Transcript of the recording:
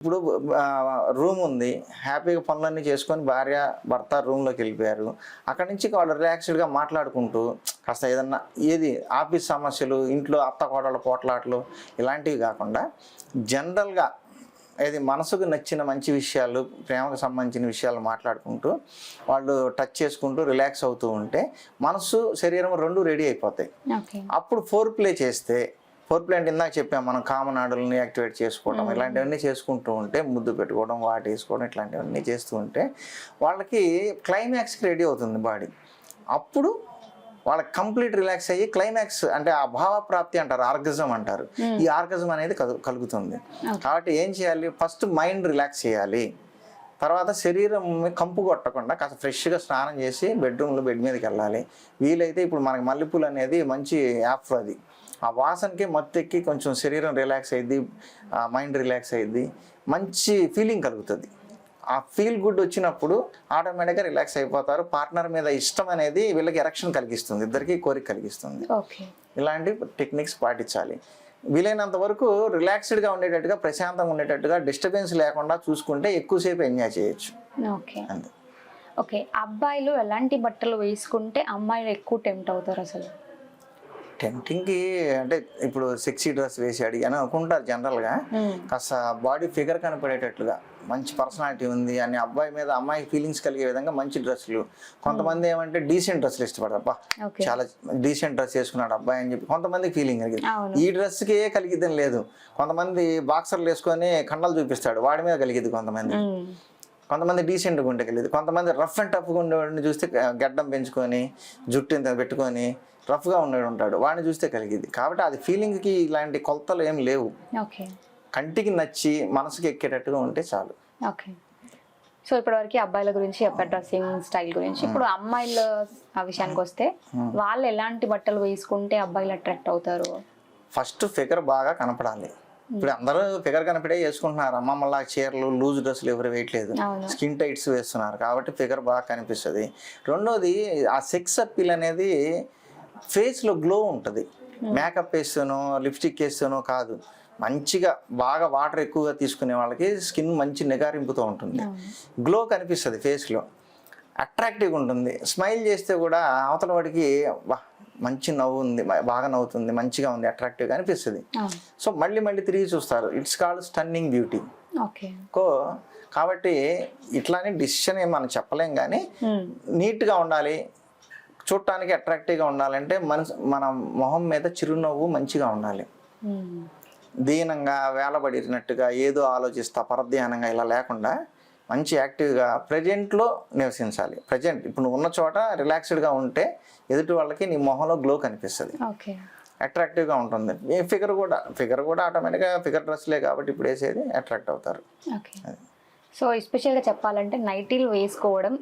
ఇప్పుడు రూమ్ ఉంది. హ్యాపీగా పనులన్నీ చేసుకొని భార్య భర్త రూమ్లోకి వెళ్ళిపోయారు. అక్కడి నుంచి వాళ్ళు రిలాక్స్డ్గా మాట్లాడుకుంటూ కాస్త ఏదన్నా ఏది ఆఫీస్ సమస్యలు ఇంట్లో అత్త కోడల పోట్లాట్లు ఇలాంటివి కాకుండా జనరల్గా ఏది మనసుకు నచ్చిన మంచి విషయాలు ప్రేమకు సంబంధించిన విషయాలు మాట్లాడుకుంటూ వాళ్ళు టచ్ చేసుకుంటూ రిలాక్స్ అవుతూ ఉంటే మనసు శరీరం రెండు రెడీ అయిపోతాయి. అప్పుడు ఫోర్ ప్లే చేస్తే ఫోర్ ప్లే అంటే ఇందాక చెప్పాం మనం కామన్ ఆర్డర్ని యాక్టివేట్ చేసుకోవడం ఇలాంటివన్నీ చేసుకుంటూ ఉంటే ముద్దు పెట్టుకోవడం వాటి వేసుకోవడం ఇట్లాంటివన్నీ చేస్తూ ఉంటే వాళ్ళకి క్లైమాక్స్కి రెడీ అవుతుంది బాడీ అప్పుడు వాళ్ళకి కంప్లీట్ రిలాక్స్ అయ్యి క్లైమాక్స్ అంటే ఆ భావ ప్రాప్తి అంటారు ఆర్గజం అంటారు. ఈ ఆర్గజం అనేది కలు- కలుగుతుంది. కాబట్టి ఏం చేయాలి? ఫస్ట్ మైండ్ రిలాక్స్ చేయాలి. తర్వాత శరీరం కంపు కొట్టకుండా కాస్త ఫ్రెష్గా స్నానం చేసి బెడ్రూమ్లో బెడ్ మీదకి వెళ్ళాలి. వీలైతే ఇప్పుడు మనకి మల్లెపూలు అనేది మంచి యాప్ అది. ఆ వాసనకి మత్తెక్కి కొంచెం శరీరం రిలాక్స్ అయ్యిద్ది మైండ్ రిలాక్స్ అయ్యిద్ది మంచి ఫీలింగ్ కలుగుతుంది. ఆ ఫీల్ గుడ్ వచ్చినప్పుడు ఆటోమేటిక్గా రిలాక్స్ అయిపోతారు. పార్ట్నర్ మీద ఇష్టం అనేది వీళ్ళకి ఎరక్షన్ కలిగిస్తుంది ఇద్దరికి కోరిక కలిగిస్తుంది. ఓకే. ఇలాంటి టెక్నిక్స్ పాటించాలి. వీలైనంత వరకు రిలాక్స్డ్గా ఉండేటట్టుగా ప్రశాంతంగా ఉండేటట్టుగా డిస్టర్బెన్స్ లేకుండా చూసుకుంటే ఎక్కువసేపు ఎంజాయ్ చేయొచ్చు. అంతే. ఓకే. అబ్బాయిలు ఎలాంటి బట్టలు వేసుకుంటే అమ్మాయిలు ఎక్కువ టెంప్ట్ అవుతారు అసలు? టెంప్టింగ్కి అంటే ఇప్పుడు సెక్సీ డ్రెస్ వేసాడు అని అనుకుంటారు జనరల్గా. కాస్త బాడీ ఫిగర్ కనపడేటట్లుగా మంచి పర్సనాలిటీ ఉంది అని అబ్బాయి మీద అమ్మాయి ఫీలింగ్స్ కలిగే విధంగా మంచి డ్రెస్సులు. కొంతమంది ఏమంటే డీసెంట్ డ్రెస్సులు ఇష్టపడతారు అబ్బా చాలా డీసెంట్ డ్రెస్ వేసుకున్నాడు అబ్బాయి అని చెప్పి కొంతమంది ఫీలింగ్ కలిగింది. ఈ డ్రెస్కే కలిగిద్దని లేదు. కొంతమంది బాక్సర్లు వేసుకొని కండలు చూపిస్తాడు. వాడి మీద కలిగిద్ది కొంతమంది. కొంతమంది డీసెంట్గా ఉంటే కలిగింది కొంతమంది రఫ్ అండ్ టఫ్గా ఉండేవాడిని చూస్తే గడ్డం పెంచుకొని జుట్టు ఇంత పెట్టుకొని రఫ్గా ఉండేవాడు ఉంటాడు. వాడిని చూస్తే కలిగిద్ది కాబట్టి అది ఫీలింగ్కి ఇలాంటి కొలతలు ఏం లేవు. ఓకే. కంటికి నచ్చి మనసుకి ఎక్కేటట్టుగా ఉంటే చాలు. ఓకే. సో ఇప్పటివరకు అబ్బాయిల గురించి చెప్పారు డ్రెస్సింగ్ స్టైల్ గురించి ఇప్పుడు అమ్మాయిల ఆ విషయానికి వస్తే వాళ్ళు ఎలాంటి బట్టలు వేసుకుంటే అబ్బాయిలు అట్రాక్ట్ అవుతారు? ఫస్ట్ ఫిగర్ బాగా కనపడాలి. ఇప్పుడు అందరూ ఫిగర్ కనపడే వేసుకుంటున్నారు అమ్మమ్మలా చీరలు లూజ్ డ్రెస్సులు ఎవరు వేయట్లేదు. స్కిన్ టైట్స్ వేస్తున్నారు. కాబట్టి ఫిగర్ బాగా కనిపిస్తుంది. రెండోది ఆ సెక్స్ అప్పీల్ అనేది ఫేస్లో గ్లో ఉంటుంది. మేకప్ వేస్తానో లిప్స్టిక్ వేస్తానో కాదు. మంచిగా బాగా వాటర్ ఎక్కువగా తీసుకునే వాళ్ళకి స్కిన్ మంచి నిగారింపుతో ఉంటుంది. గ్లో కనిపిస్తుంది ఫేస్లో. అట్రాక్టివ్గా ఉంటుంది. స్మైల్ చేస్తే కూడా అవతల వాడికి వా మంచి నవ్వు ఉంది బాగా నవ్వుతుంది మంచిగా ఉంది అట్రాక్టివ్గా అనిపిస్తుంది. సో మళ్ళీ మళ్ళీ తిరిగి చూస్తారు. It's called stunning beauty okay. కో కాబట్టి ఇట్లానే డిసిషన్ ఏం మనం చెప్పలేం కానీ. నీట్గా ఉండాలి. చూడటానికి అట్రాక్టివ్గా ఉండాలంటే మనసు మన మొహం మీద చిరునవ్వు మంచిగా ఉండాలి. దీనంగా వేలబడినట్టుగా ఏదో ఆలోచిస్తా పరధ్యానంగా ఇలా లేకుండా మంచి యాక్టివ్గా ప్రజెంట్లో నివసించాలి. ప్రజెంట్ ఇప్పుడు నువ్వు ఉన్న చోట రిలాక్స్డ్గా ఉంటే ఎదుటి వాళ్ళకి నీ మొహంలో గ్లో కనిపిస్తుంది. ఓకే. అట్రాక్టివ్గా ఉంటుంది. ఫిగర్ కూడా ఫిగర్ కూడా ఆటోమేటిక్గా ఫిగర్ డ్రెస్లే కాబట్టి ఇప్పుడు వేసేది అట్రాక్ట్ అవుతారు. ఓకే. సో ఎస్పెషల్గా చెప్పాలంటే నైటీలు వేసుకోవడం